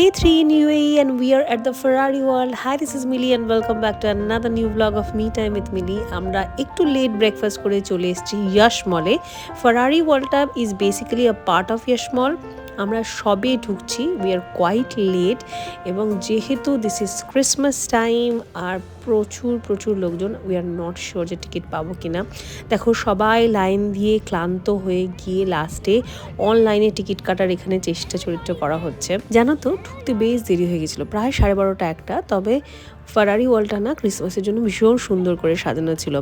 Day 3 in UAE and we are at the Ferrari world. Hi, this is Millie and welcome back to another new vlog of Me Time with Millie. আমরা একটু late breakfast করে চলে এসেছি ইয়াশ মলে Ferrari ওয়ার্ল্ডটা is basically a part of Yash mall আমরা সবে ঢুকছি we are quite late এবং যেহেতু দিস ইজ ক্রিসমাস টাইম আর প্রচুর প্রচুর লোকজন উই আর নট শিওর যে টিকিট পাবো কিনা। দেখো, সবাই লাইন দিয়ে ক্লান্ত হয়ে গিয়ে লাস্টে অনলাইনে টিকিট কাটার এখানে চেষ্টা চরিত্র করা হচ্ছে। জানো তো, ঢুকতে বেশ দেরি হয়ে গেছিল, প্রায় সাড়ে বারোটা একটা, তবে ফারারি ওয়ালটা না ক্রিসমাসের জন্য ভীষণ সুন্দর করে সাজানো ছিল।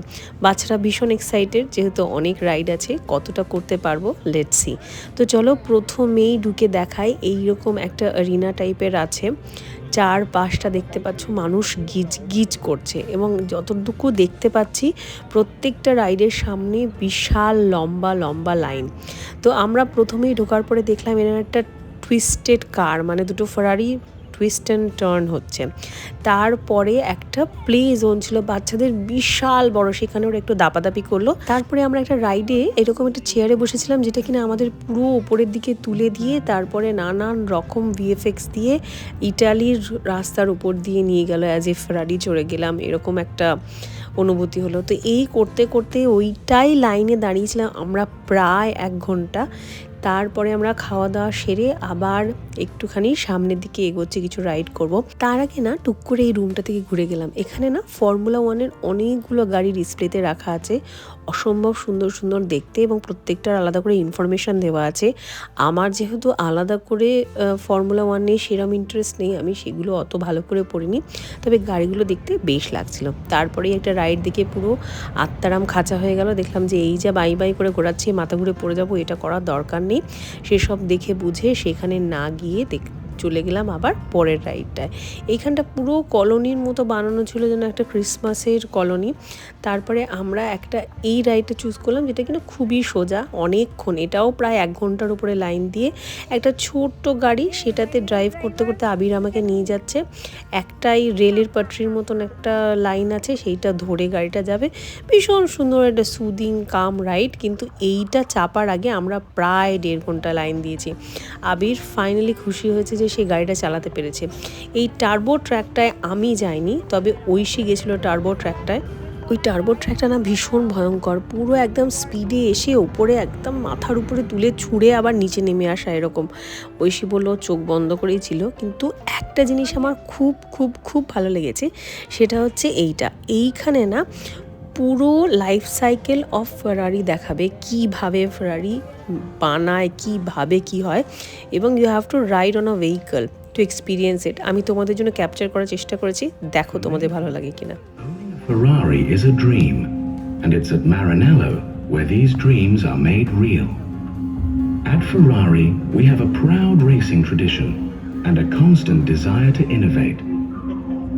বাচ্চারা ভীষণ এক্সাইটেড যেহেতু অনেক রাইড আছে, কতটা করতে পারব লেটসি তো চলো, প্রথমেই ঢুকে দেখাই, এইরকম একটা অরিনা টাইপের আছে। চার পাশটা দেখতে পাচ্ছ, মানুষ গিজ গিজ করছে এবং যতটুকু দেখতে পাচ্ছি, প্রত্যেকটা রাইডের সামনে বিশাল লম্বা লম্বা লাইন। তো আমরা প্রথমেই ঢোকার পরে দেখলাম এর একটা টুইস্টেড কার মানে দুটো ফেরারি টুইস্ট অ্যান্ড টার্ন হচ্ছে। তারপরে একটা প্লে জোন ছিল, বাচ্চাদের বিশাল বড়, সেখানে ওরা একটু দাপাদাপি করল। তারপরে আমরা একটা রাইডে এরকম একটা চেয়ারে বসেছিলাম, যেটা কিনা আমাদের পুরো উপরের দিকে তুলে দিয়ে তারপরে নানান রকম ভিএফএক্স দিয়ে ইটালির রাস্তার উপর দিয়ে নিয়ে গেল অ্যাজ এ ফেরারি চড়ে গেলাম, এরকম একটা অনুভূতি হলো। তো এই করতে করতে ওইটাই লাইনে দাঁড়িয়েছিলাম আমরা প্রায় এক ঘণ্টা। তারপরে আমরা খাওয়া দাওয়া সেরে আবার একটুখানি সামনের দিকে এগোচ্ছে, কিছু রাইড করব। তার আগে না, টুক করে এই রুমটা থেকে ঘুরে গেলাম। এখানে না ফর্মুলা ওয়ানের অনেকগুলো গাড়ি ডিসপ্লেতে রাখা আছে। অসম্ভব সুন্দর সুন্দর দেখতে এবং প্রত্যেকটার আলাদা করে ইনফরমেশান দেওয়া আছে। আমার যেহেতু আলাদা করে ফর্মুলা ওয়ান নিয়ে সেরম ইন্টারেস্ট নেই, আমি সেগুলো অত ভালো করে পড়িনি। তবে গাড়িগুলো দেখতে বেশ লাগছিল। তারপরেই একটা রাইড দেখে পুরো আত্মারাম খাঁচা হয়ে গেল। দেখলাম যে এই যা বাই বাই করে ঘোরাচ্ছি, মাথা ঘুরে পড়ে যাব, এটা করার দরকার নেই। সেসব দেখে বুঝে সেখানে না গিয়ে দেখ, চলে গেলাম আবার পরের রাইডটায় এইখানটা পুরো কলোনির মতো বানানো ছিল যেন একটা ক্রিসমাসের কলোনি তারপরে আমরা একটা এই রাইডটা চুজ করলাম, যেটা কিনা খুবই সোজা, অনেকক্ষণ, এটাও প্রায় এক ঘণ্টার উপরে লাইন দিয়ে একটা ছোট্ট গাড়ি সেটাতে ড্রাইভ করতে করতে আবির আমাকে নিয়ে যাচ্ছে। একটাই রেলের পাটরির মতন একটা লাইন আছে, সেইটা ধরে গাড়িটা যাবে। ভীষণ সুন্দর একটা সুদিং কাম রাইড কিন্তু এইটা চাপার আগে আমরা প্রায় দেড় ঘণ্টা লাইন দিয়েছি। আবির ফাইনালি খুশি হয়েছে যে সে গাড়িটা চালাতে পেরেছে। এই টার্বো ট্র্যাকটায় আমি যাইনি, তবে ঐশী গেছিল টার্বো ট্র্যাকটায় ওই টার্বো ট্র্যাকটা না ভীষণ ভয়ঙ্কর। পুরো একদম স্পিডে এসে ওপরে একদম মাথার উপরে তুলে ছুঁড়ে আবার নিচে নেমে আসা এরকম। ঐশী বলল চোখ বন্ধ করেই ছিল। কিন্তু একটা জিনিস আমার খুব খুব খুব ভালো লেগেছে সেটা হচ্ছে এইটা। এইখানে না পুরো লাইফ সাইকেল অফ ফেরারি দেখাবে কীভাবে ফেরারি বানায় কীভাবে কি হয় এবং you have to ride on a vehicle to experience it আমি তোমাদের জন্য ক্যাপচার করার চেষ্টা করেছি দেখো তোমাদের ভালো লাগে কিনা। Ferrari is a dream, and it's at Maranello where these dreams are made real. At Ferrari, we have a proud racing tradition and a constant desire to innovate.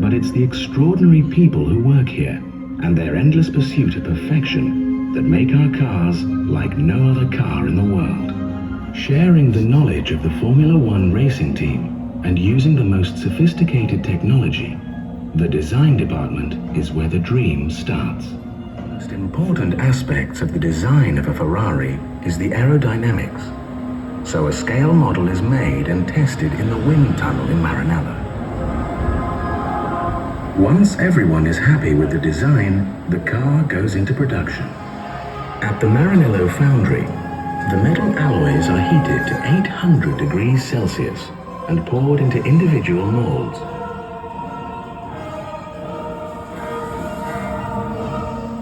But it's the extraordinary people who work here and their endless pursuit of perfection that make our cars like no other car in the world. Sharing the knowledge of the Formula One racing team and using the most sophisticated technology, the design department is where the dream starts. The most important aspects of the design of a Ferrari is the aerodynamics. So a scale model is made and tested in the wind tunnel in Maranello. Once everyone is happy with the design, the car goes into production. At the Maranello foundry, the metal alloys are heated to 800 degrees Celsius and poured into individual molds.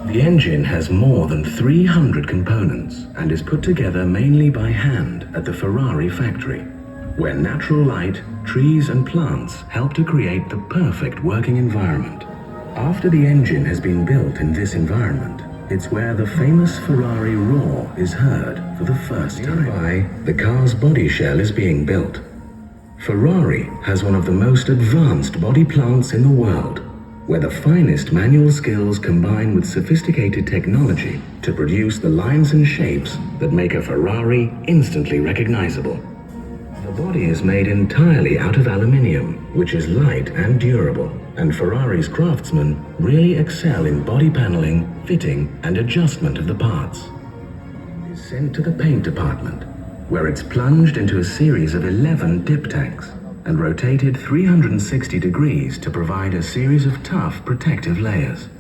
The engine has more than 300 components and is put together mainly by hand at the Ferrari factory, where natural light, trees and plants help to create the perfect working environment. After the engine has been built in this environment, it's where the famous Ferrari roar is heard for the first time. Nearby, the car's body shell is being built. Ferrari has one of the most advanced body plants in the world, where the finest manual skills combine with sophisticated technology to produce the lines and shapes that make a Ferrari instantly recognizable. The body is made entirely out of aluminium, which is light and durable, and Ferrari's craftsmen really excel in body paneling, fitting, and adjustment of the parts. It is sent to the paint department, where it's plunged into a series of 11 dip tanks and rotated 360 degrees to provide a series of tough protective layers.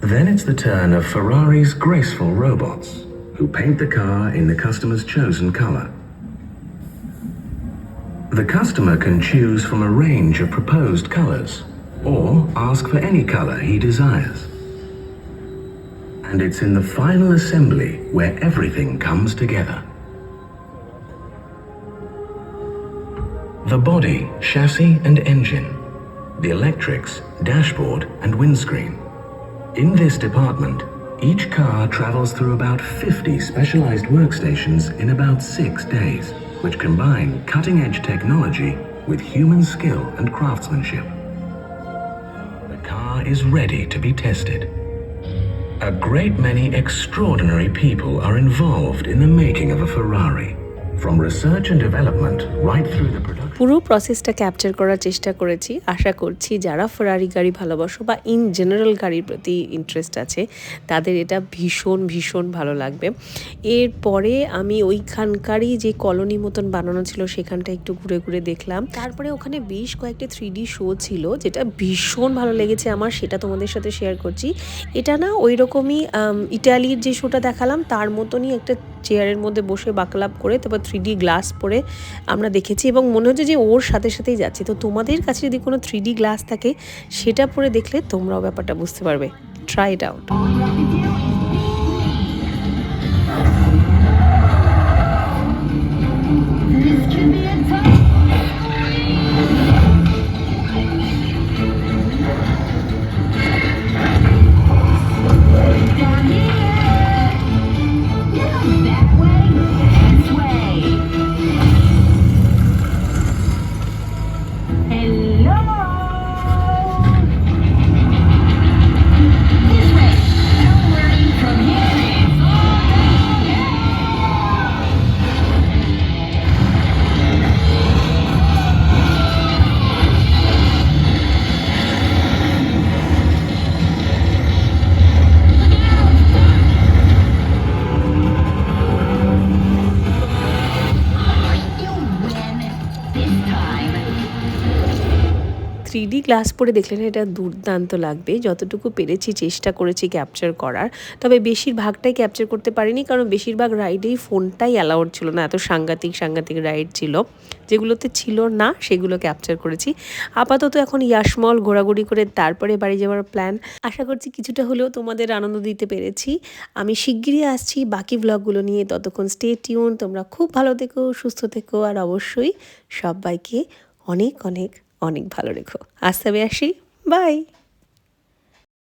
Then it's the turn of Ferrari's graceful robots, who paint the car in the customer's chosen color. The customer can choose from a range of proposed colors, or ask for any color he desires. And it's in the final assembly where everything comes together. The body, chassis, and engine, the electrics, dashboard, and windscreen. In this department, each car travels through about 50 specialized workstations in about six days, which combine cutting edge technology with human skill and craftsmanship. The car is ready to be tested. A great many extraordinary people are involved in the making of a Ferrari, from research and development right through the production. পুরো প্রসেসটা capture করার চেষ্টা করেছি। আশা করছি যারা ফেরারি গাড়ি ভালোবাসো বা ইন জেনারেল গাড়ির প্রতি ইন্টারেস্ট আছে, তাদের এটা ভীষণ ভীষণ ভালো লাগবে। এরপরে আমি ওইখানকারই যে কলোনি মতন বানানো ছিল, সেখানটা একটু ঘুরে ঘুরে দেখলাম। তারপরে ওখানে বেশ কয়েকটি থ্রি শো ছিল, যেটা ভীষণ ভালো লেগেছে আমার, সেটা তোমাদের সাথে শেয়ার করছি। এটা না ওই রকমই ইটালির যে শোটা দেখালাম, তার মতনই একটা চেয়ারের মধ্যে বসে বাকলাপ করে তারপর থ্রি ডি গ্লাস পরে আমরা দেখেছি এবং মনে হচ্ছে যে ওর সাথে সাথেই যাচ্ছি। তো তোমাদের কাছে যদি কোনো থ্রি গ্লাস থাকে, সেটা পরে দেখলে তোমরাও ব্যাপারটা বুঝতে পারবে। Try it out the glass পরে দেখলে না এটা দুর্দান্ত লাগবে। যতটুকু পেরেছি চেষ্টা করেছি ক্যাপচার করার। তবে বেশিরভাগটাই ক্যাপচার করতে পারিনি কারণ বেশিরভাগ রাইডেই ফোনটাই অ্যালাউড ছিল না। এত সাংঘাতিক সাংঘাতিক রাইড ছিল। যেগুলোতে ছিল না, সেগুলো ক্যাপচার করেছি। আপাতত এখন ইয়াসমল ঘোরাঘুরি করে তারপরে বাড়ি যাওয়ার প্ল্যান আশা করছি কিছুটা হলেও তোমাদের আনন্দ দিতে পেরেছি। আমি শিগগিরই আসছি বাকি ব্লগগুলো নিয়ে। ততক্ষণ স্টে টিউন তোমরা খুব ভালো থেকো, সুস্থ থেকো। আর অবশ্যই সবাইকে অনেক অনেক অনেক ভালো রেখো। আস্তে আসি। বাই।